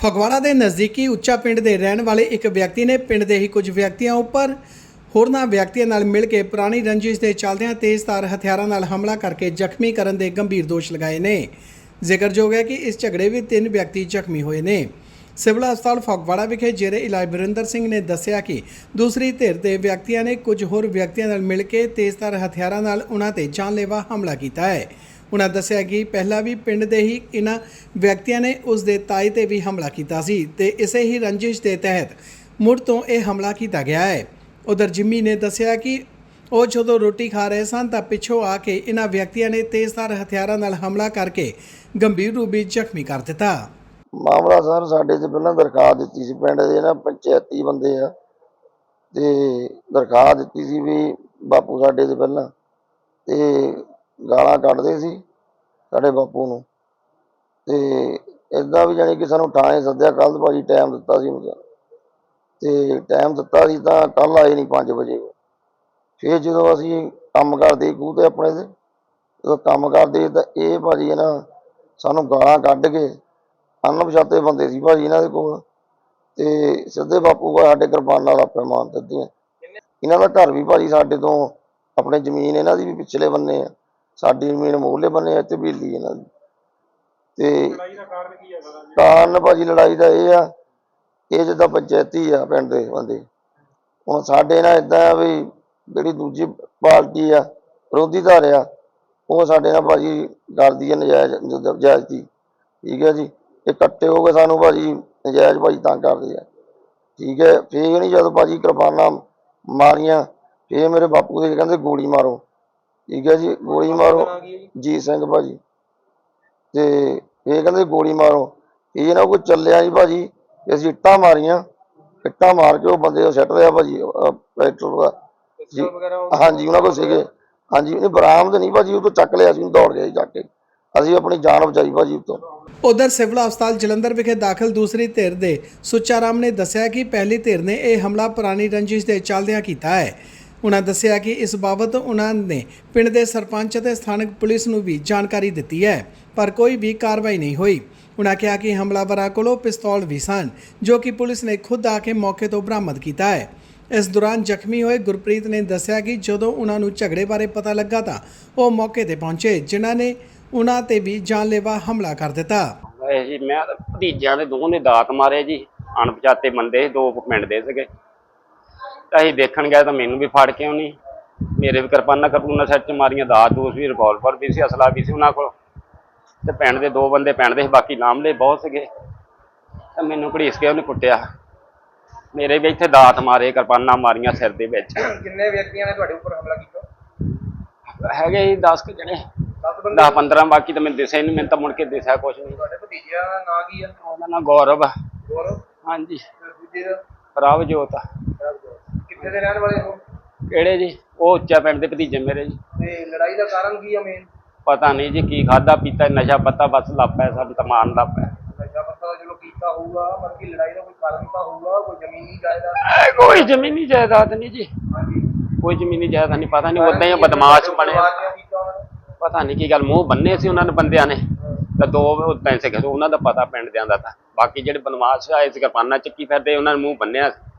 ਫਗਵਾੜਾ ਦੇ ਨਜ਼ਦੀਕੀ ਉੱਚਾ ਪਿੰਡ ਦੇ ਰਹਿਣ ਵਾਲੇ ਇੱਕ ਵਿਅਕਤੀ ਨੇ ਪਿੰਡ ਦੇ ਹੀ ਕੁਝ ਵਿਅਕਤੀਆਂ ਉੱਪਰ ਹੋਰਨਾਂ ਵਿਅਕਤੀਆਂ ਨਾਲ ਮਿਲ ਕੇ ਪੁਰਾਣੀ ਰੰਜਿਸ਼ ਦੇ ਚੱਲਦਿਆਂ ਤੇਜ਼ਧਾਰ ਹਥਿਆਰਾਂ ਨਾਲ ਹਮਲਾ ਕਰਕੇ ਜ਼ਖਮੀ ਕਰਨ ਦੇ ਗੰਭੀਰ ਦੋਸ਼ ਲਗਾਏ ਨੇ। ਜ਼ਿਕਰਯੋਗ ਹੈ ਕਿ ਇਸ ਝਗੜੇ ਵਿੱਚ ਤਿੰਨ ਵਿਅਕਤੀ ਜ਼ਖਮੀ ਹੋਏ ਨੇ। ਸਿਵਲ ਹਸਪਤਾਲ ਫਗਵਾੜਾ ਵਿਖੇ ਜੇਰੇ ਇਲਾਜ ਬਰਿੰਦਰ ਸਿੰਘ ਨੇ ਦੱਸਿਆ ਕਿ ਦੂਸਰੀ ਧਿਰ ਦੇ ਵਿਅਕਤੀਆਂ ਨੇ ਕੁਝ ਹੋਰ ਵਿਅਕਤੀਆਂ ਨਾਲ ਮਿਲ ਕੇ ਤੇਜ਼ਧਾਰ ਹਥਿਆਰਾਂ ਨਾਲ ਉਹਨਾਂ ਤੇ ਜਾਨਲੇਵਾ ਹਮਲਾ ਕੀਤਾ ਹੈ। ਉਹਨਾਂ ਦੱਸਿਆ ਕਿ ਪਹਿਲਾਂ ਵੀ ਪਿੰਡ ਦੇ ਹੀ ਇਹਨਾਂ ਵਿਅਕਤੀਆਂ ਨੇ ਉਸ ਦੇ ਤਾਏ ਤੇ ਵੀ ਹਮਲਾ ਕੀਤਾ ਸੀ ਤੇ ਇਸੇ ਹੀ ਰੰਜਿਸ਼ ਦੇ ਤਹਿਤ ਮੁੜ ਤੋਂ ਇਹ ਹਮਲਾ ਕੀਤਾ ਗਿਆ ਹੈ। ਉਧਰ ਜਿੰਮੀ ਨੇ ਦੱਸਿਆ ਕਿ ਉਹ ਜਦੋਂ ਰੋਟੀ ਖਾ ਰਹੇ ਸਨ ਤਾਂ ਪਿੱਛੋਂ ਆ ਕੇ ਇਹਨਾਂ ਵਿਅਕਤੀਆਂ ਨੇ ਤੇਜ਼ਧਾਰ ਹਥਿਆਰਾਂ ਨਾਲ ਹਮਲਾ ਕਰਕੇ ਗੰਭੀਰ ਰੂਪ ਵਿੱਚ ਜ਼ਖਮੀ ਕਰ ਦਿੱਤਾ। ਮਾਮਲਾ ਸਰ ਸਾਡੇ ਤੇ ਪਹਿਲਾਂ ਦਰਖਾਸਤ ਦਿੱਤੀ ਸੀ, ਪਿੰਡ ਦੇ ਨਾ ਪੰਚਾਇਤੀ ਬੰਦੇ ਆ। ਤੇ ਦਰਖਾਸਤ ਦਿੱਤੀ ਸੀ ਵੀ ਬਾਪੂ ਸਾਡੇ ਤੇ ਪਹਿਲਾਂ। ਤੇ ਗਾਲਾਂ ਕੱਢਦੇ ਸੀ ਸਾਡੇ ਬਾਪੂ ਨੂੰ। ਤੇ ਇਦਾਂ ਵੀ ਜਾਣੀ ਕਿ ਸਾਨੂੰ ਥਾਣੇ ਸੱਦਿਆ ਕੱਲ ਭਾਜੀ ਟਾਈਮ ਦਿੱਤਾ ਸੀ ਉਹਨੂੰ ਤੇ ਟਾਈਮ ਦਿੱਤਾ ਸੀ ਤਾਂ ਕੱਲ ਆਏ ਨਹੀਂ 5 ਵਜੇ ਫਿਰ ਜਦੋਂ ਅਸੀਂ ਕੰਮ ਕਰਦੇ ਖੂਹ ਤੇ ਆਪਣੇ ਤੇ ਜਦੋਂ ਕੰਮ ਕਰਦੇ ਤਾਂ ਇਹ ਭਾਜੀ ਨਾ ਸਾਨੂੰ ਗਾਲਾਂ ਕੱਢ ਕੇ ਅਣਪਛਾਤੇ ਬੰਦੇ ਸੀ ਭਾਜੀ ਇਹਨਾਂ ਦੇ ਕੋਲ। ਤੇ ਸਿੱਧੇ ਬਾਪੂ ਕੋਲ ਸਾਡੇ ਕਿਰਪਾਨਾਂ ਨਾਲ ਆਪੇ ਮਾਰ ਦਿੱਤੀਆਂ ਇਹਨਾਂ ਦਾ ਘਰ ਵੀ ਭਾਜੀ ਸਾਡੇ ਤੋਂ ਆਪਣੇ ਜ਼ਮੀਨ ਇਹਨਾਂ ਦੀ ਵੀ ਪਿਛਲੇ ਬੰਨੇ ਆ। ਸਾਡੀ ਜ਼ਮੀਨ ਮੂਹਰਲੇ ਬੰਨੇ ਆ ਤੇ ਬੀਲੀ ਇਹਨਾਂ ਦੀ। ਤੇ ਕਾਰਨ ਭਾਜੀ ਲੜਾਈ ਦਾ ਇਹ ਆ ਇਹ ਜਿੱਦਾਂ ਪੰਚਾਇਤੀ ਆ ਪਿੰਡ ਦੇ ਬੰਦੇ। ਹੁਣ ਸਾਡੇ ਨਾਲ ਇਦਾਂ ਆ ਵੀ ਜਿਹੜੀ ਦੂਜੀ ਪਾਰਟੀ ਆ ਵਿਰੋਧੀ ਧਾਰ ਆ ਉਹ ਸਾਡੇ ਨਾਲ ਭਾਜੀ ਕਰਦੀ ਆ ਨਜਾਇਜ਼ ਨਜਾਇਜ਼ ਦੀ। ਠੀਕ ਹੈ ਜੀ? ਇਹ ਇਕੱਠੇ ਹੋ ਕੇ ਸਾਨੂੰ ਭਾਜੀ ਨਜਾਇਜ਼ ਭਾਜੀ ਤੰਗ ਕਰਦੇ ਆ। ਠੀਕ ਹੈ? ਫੇਰ ਨਹੀਂ ਜਦੋਂ ਭਾਜੀ ਕਿਰਪਾਨਾਂ ਮਾਰੀਆਂ ਫੇਰ ਮੇਰੇ ਬਾਪੂ ਦੇ ਕਹਿੰਦੇ ਗੋਲੀ ਮਾਰੋ। ਠੀਕ ਹੈ ਜੀ ਗੋਲੀ ਮਾਰੋ। ਜੀਤ ਸਿੰਘ ਭਾਜੀ। ਤੇ ਇਹ ਕਹਿੰਦੇ ਗੋਲੀ ਮਾਰੋ। ਇਹ ਨਾ ਕੋਈ ਚੱਲਿਆ ਜੀ ਭਾਜੀ ਤੇ ਅਸੀਂ ਇੱਟਾਂ ਮਾਰੀਆਂ। ਇੱਟਾਂ ਮਾਰ ਕੇ ਉਹ ਬੰਦੇ ਨੂੰ ਸਿੱਟ ਰਿਹਾ ਭਾਜੀ ਪੈਟਰੋਲ ਦਾ। ਜੀ ਹਾਂਜੀ ਉਹਨਾਂ ਕੋਲ ਸੀਗੇ। ਹਾਂਜੀ ਇਹ ਬਰਾਮਦ ਨਹੀਂ ਭਾਜੀ ਉਹ ਤੋਂ ਚੱਕ ਲਿਆ ਸੀ ਦੌੜ ਗਿਆ ਜੀ ਚੱਕ ਕੇ। ਅਸੀਂ ਆਪਣੀ ਜਾਨ ਬਚਾਈ ਭਾਜੀ ਉਹ ਤੋਂ ਉਧਰ ਸਿਵਲ ਹਸਪਤਾਲ ਜਲੰਧਰ ਵਿਖੇ ਦਾਖਲ ਦੂਸਰੀ ਧਿਰ ਦੇ ਸੁੱਚਾਰਾਮ ਨੇ ਦੱਸਿਆ ਕਿ ਪਹਿਲੀ ਧਿਰ ਨੇ ਇਹ ਹਮਲਾ ਪੁਰਾਣੀ ਰੰਜਿਸ਼ ਦੇ ਚੱਲਦਿਆਂ ਕੀਤਾ ਹੈ। ਉਹਨਾਂ ਦੱਸਿਆ ਕਿ ਇਸ ਬਾਬਤ ਉਹਨਾਂ ਨੇ ਪਿੰਡ ਦੇ ਸਰਪੰਚ ਅਤੇ ਸਥਾਨਕ ਪੁਲਿਸ ਨੂੰ ਵੀ ਜਾਣਕਾਰੀ ਦਿੱਤੀ ਹੈ, ਪਰ ਕੋਈ ਵੀ ਕਾਰਵਾਈ ਨਹੀਂ ਹੋਈ। ਉਹਨਾਂ ਕਿਹਾ ਕਿ ਹਮਲਾਵਰਾਂ ਕੋਲੋਂ ਪਿਸਤੌਲ ਵੀ ਸਨ, ਜੋ ਕਿ ਪੁਲਿਸ ਨੇ ਖੁਦ ਆ ਕੇ ਮੌਕੇ ਤੋਂ ਬਰਾਮਦ ਕੀਤਾ ਹੈ। ਇਸ ਦੌਰਾਨ ਜ਼ਖਮੀ ਹੋਏ ਗੁਰਪ੍ਰੀਤ ਨੇ ਦੱਸਿਆ ਕਿ ਜਦੋਂ ਉਹਨਾਂ ਨੂੰ ਝਗੜੇ ਬਾਰੇ ਪਤਾ ਲੱਗਾ ਤਾਂ ਉਹ ਮੌਕੇ ਤੇ ਪਹੁੰਚੇ, ਜਿਨ੍ਹਾਂ ਨੇ ਉਹਨਾਂ ਤੇ ਵੀ ਜਾਨਲੇਵਾ ਹਮਲਾ ਕਰ ਦਿੱਤਾ। ਇਹ ਜੀ ਮੈਂ ਤਾਂ ਭਤੀਜਿਆਂ ਦੇ ਦੋਵਾਂ ਦਾਤ ਮਾਰੇ ਜੀ, ਅਣਪਛਾਤੇ ਬੰਦੇ ਦੋ ਪਿੰਡ ਦੇ ਸੀਗੇ। ਅਸੀਂ ਦੇਖਣ ਗਏ ਤਾਂ ਮੈਨੂੰ ਵੀ ਫੜ ਕੇ ਉਹਨੀ ਮੇਰੇ ਵੀ ਕਿਰਪਾਨਾਂ ਕਰਪੂਨਾ ਸਿਰ 'ਚ ਮਾਰੀਆਂ ਦਾਤ ਦੂਸ ਵੀ ਰਿਵਾਲਵਰ ਵੀ ਸੀ ਅਸਲਾ ਵੀ ਸੀ ਉਹਨਾਂ ਕੋਲ। ਤੇ ਪਿੰਡ ਦੇ ਦੋ ਬੰਦੇ ਪਿੰਡ ਦੇ ਬਾਕੀ ਨਾਮਲੇ ਬਹੁਤ ਸੀਗੇ। ਤਾਂ ਮੈਨੂੰ ਘੜੀਸ ਕੇ ਉਹਨੇ ਕੁੱਟਿਆ। ਮੇਰੇ ਵੀ ਇੱਥੇ ਦਾਤ ਮਾਰੇ ਕਿਰਪਾਨਾਂ ਮਾਰੀਆਂ ਸਿਰ ਦੇ ਵਿੱਚ। ਕਿੰਨੇ ਵਿਅਕਤੀਆਂ ਨੇ ਤੁਹਾਡੇ ਉੱਪਰ ਹਮਲਾ ਕੀਤਾ? ਹੈਗੇ ਜੀ 10 ਕੁ ਜਣੇ। 10 ਬੰਦੇ? 10 15 ਬਾਕੀ ਤਾਂ ਮੈਨੂੰ ਦਿਸੇ ਨਹੀਂ ਮੈਨੂੰ ਤਾਂ ਮੁੜ ਕੇ ਦਿਸਿਆ ਕੁਛ ਨਹੀਂ ਤੁਹਾਡੇ ਭਤੀਜਿਆਂ ਦਾ ਨਾਂ ਕੀ ਆ? ਉਹਦਾ ਨਾਂ ਗੌਰਵ ਗੌਰਵ? ਹਾਂਜੀ। ਦੂਜੇ ਦਾ? ਆ। ਕਿੱਥੇ ਦੇ ਰਹਿਣ ਵਾਲੇ ਹੋ? ਕਿਹੜੇ ਜੀ? ਉਹ ਉੱਚਾ ਪਿੰਡ ਦੇ ਭਤੀਜੇ ਮੇਰੇ ਜੀ। ਤੇ ਲੜਾਈ ਦਾ ਕਾਰਨ ਕੀ ਆ ਮੇਨ ਪਤਾ ਨਹੀਂ ਜੀ ਕੀ ਖਾਦਾ ਪੀਤਾ ਨਸ਼ਾ ਪਤਾ ਬਸ ਲੱਪਾ ਸਾਨੂੰ ਤਾਂ ਮਾਰਨ ਲੱਪਾ ਨਸ਼ਾ ਪੱਤਾ ਦਾ ਚਲੋ ਕੀਤਾ ਹੋਊਗਾ ਮਤਲਬ ਕਿ ਲੜਾਈ ਦਾ ਕੋਈ ਕਾਰਨ ਤਾਂ ਹੋਊਗਾ ਕੋਈ ਜ਼ਮੀਨੀ ਜਾਇਦਾਦ? ਕੋਈ ਜ਼ਮੀਨੀ ਜਾਇਦਾਦ ਨਹੀਂ ਜੀ। ਹਾਂਜੀ। ਕੋਈ ਜ਼ਮੀਨੀ ਜਾਇਦਾਦ ਨਹੀਂ ਪਤਾ ਨਹੀਂ ਉਦਾਂ ਹੀ ਬਦਮਾਸ਼ ਬਣੇ? ਪਤਾ ਨਹੀਂ ਕੀ ਗੱਲ ਮੂੰਹ ਬੰਨੇ ਸੀ ਉਹਨਾਂ ਨੇ ਬੰਦਿਆਂ ਨੇ। ਤਾਂ ਦੋ ਉਹਨਾਂ ਦਾ ਪਤਾ ਪਿੰਡ ਦਿਆਂ ਦਾ ਤਾਂ। ਬਾਕੀ ਜਿਹੜੇ ਬਦਮਾਸ਼ ਆਏ ਸੀ ਕਿਰਪਾਨਾਂ ਚੱਕੀ ਫਿਰਦੇ ਉਹਨਾਂ ਨੇ ਮੂੰਹ ਬੰਨਿਆ ਸੀ।